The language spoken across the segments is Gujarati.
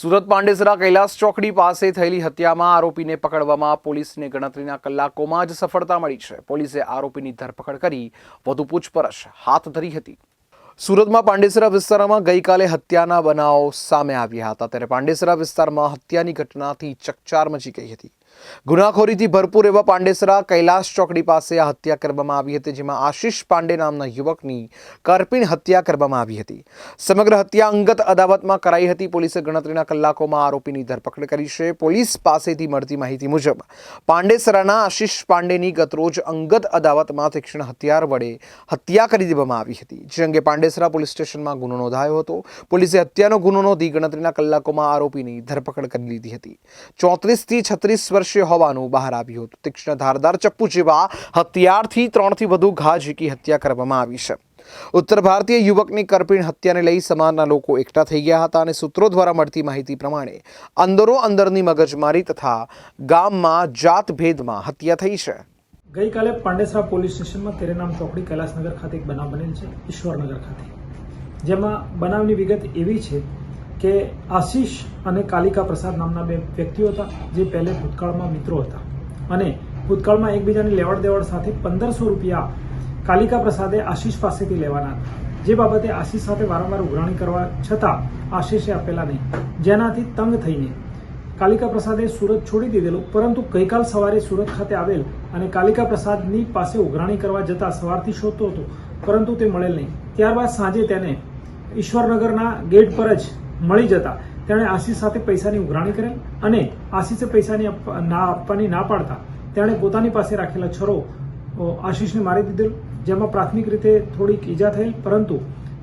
સુરત પાંડેસરા કૈલાસ ચોકડી પાસે થયેલી હત્યામાં આરોપીને પકડવામાં પોલીસને ગણતરીના કલાકોમાં જ સફળતા મળી છે. પોલીસે આરોપીની ધરપકડ કરી વધુ પૂછપરછ હાથ ધરી હતી. સુરતમાં પાંડેસરા વિસ્તારમાં ગઈકાલે હત્યાના બનાવો સામે આવ્યા હતા. ત્યારે પાંડેસરા વિસ્તારમાં હત્યાની ઘટનાથી ચકચાર મચી ગઈ હતી. ગુનાખોરીથી ભરપૂર એવા પાંડેસરા કૈલાસ ચોકડી પાસે આ હત્યા કરવામાં આવી હતી, જેમાં આશીષ પાંડે નામના યુવકની કરપીણ હત્યા કરવામાં આવી હતી. સમગ્ર હત્યા અંગત અદાવતમાં કરાઈ હતી. પોલીસે ગણતરીના કલાકોમાં આરોપીની ધરપકડ કરી છે. પોલીસ પાસેથી મળતી માહિતી મુજબ, પાંડેસરાના આશીષ પાંડેની ગતરોજ અંગત અદાવતમાં તીક્ષ્ણ હથિયાર વડે હત્યા કરી દેવામાં આવી હતી. જે અંગે પાંડેસરા પોલીસ સ્ટેશનમાં ગુનો નોંધાયો હતો. પોલીસે હત્યાનો ગુનો નોંધી ગણતરીના કલાકોમાં આરોપીની ધરપકડ કરી લીધી હતી. ચોત્રીસથી છત્રીસ વર્ષીય હોવાનું બહાર આવ્યું હતું. તીક્ષ્ણ ધારદાર ચપ્પુ જેવા હથિયારથી ત્રણથી વધુ ઘા ઝીકી હત્યા કરવામાં આવી છે. ઉત્તર ભારતીય યુવકની કરપીણ હત્યાને લઈ સમાજના લોકો એકઠા થઈ ગયા હતા અને સૂત્રો દ્વારા મળતી માહિતી પ્રમાણે અંદરો અંદરની મગજમારી તથા ગામમાં જાતભેદમાં હત્યા થઈ છે. ગઈકાલે પાંડેસરા પોલીસ સ્ટેશનમાં તેરેનામ ચોકડી કૈલાસનગર ખાતે એક બનાવ બનેલ છે, ઈશ્વરનગર ખાતે. જેમાં બનાવની વિગત એવી છે કે આશીષ અને કાલિકા પ્રસાદ નામના બે વ્યક્તિઓ હતા, જે પહેલે ભૂતકાળમાં મિત્રો હતા. અને ભૂતકાળમાં એકબીજાની લેવડ દેવડ સાથે પંદરસો રૂપિયા કાલિકા પ્રસાદે આશીષ પાસેથી લેવાના હતા. જે બાબતે આશીષ સાથે વારંવાર ઉઘરાણી કરવા છતાં આશીષે આપેલા નહીં. જેનાથી તંગ થઈને કાલિકા પ્રસાદે સુરત છોડી દીધેલું, પરંતુ ગઈકાલ સવારે સુરત ખાતે આવેલ અને કાલિકા પ્રસાદની પાસે ઉઘરાણી કરવા જતા સવારથી શોધતો હતો, પરંતુ તે મળેલ નહીં. ત્યારબાદ સાંજે તેને ઈશ્વરનગરના ગેટ પર જ મળી જતા. તેણે આશીષ સાથે પૈસાની ઉઘરાણી કરેલ અને આશીષે પૈસાની ના આપવાની ના પાડતા તેણે પોતાની પાસે રાખેલા છરો આશીષને મારી દીધેલ, જેમાં પ્રાથમિક રીતે થોડીક ઈજા થયેલ, પરંતુ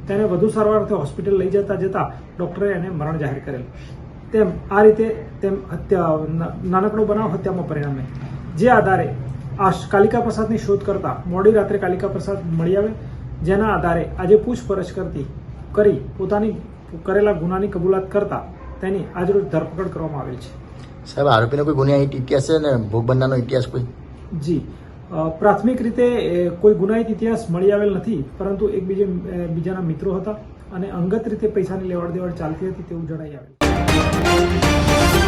તેને વધુ સારવાર અર્થે હોસ્પિટલ લઈ જતા જતા ડોક્ટરે એને મરણ જાહેર કરેલ. તેમ, આ રીતે તેમ હત્યા નાનકડો બનાવ હત્યામાં પરિણામે. જે આધારે આ કાલિકા પ્રસાદની શોધ કરતા મોડી રાત્રે કાલિકા પ્રસાદ મળી આવે, જેના આધારે આજે પૂછપરછ કરતી, કરી પોતાની કરેલા ગુનાની કબૂલાત કરતા તેની આજરોજ ધરપકડ કરવામાં આવેલ છે. સાહેબ આરોપીનો કોઈ ગુન્હાહિત ઇતિહાસ છે ને? ભોગ બનનારનો ઇતિહાસ કોઈ? જી. પ્રાથમિક રીતે કોઈ ગુનાહિત ઇતિહાસ મળી આવેલ નથી પરંતુ એકબીજે બીજાના મિત્રો હતા અને અંગત રીતે પૈસાની લેવડ દેવડ ચાલતી હતી તેવું જણાઈ આવેલ.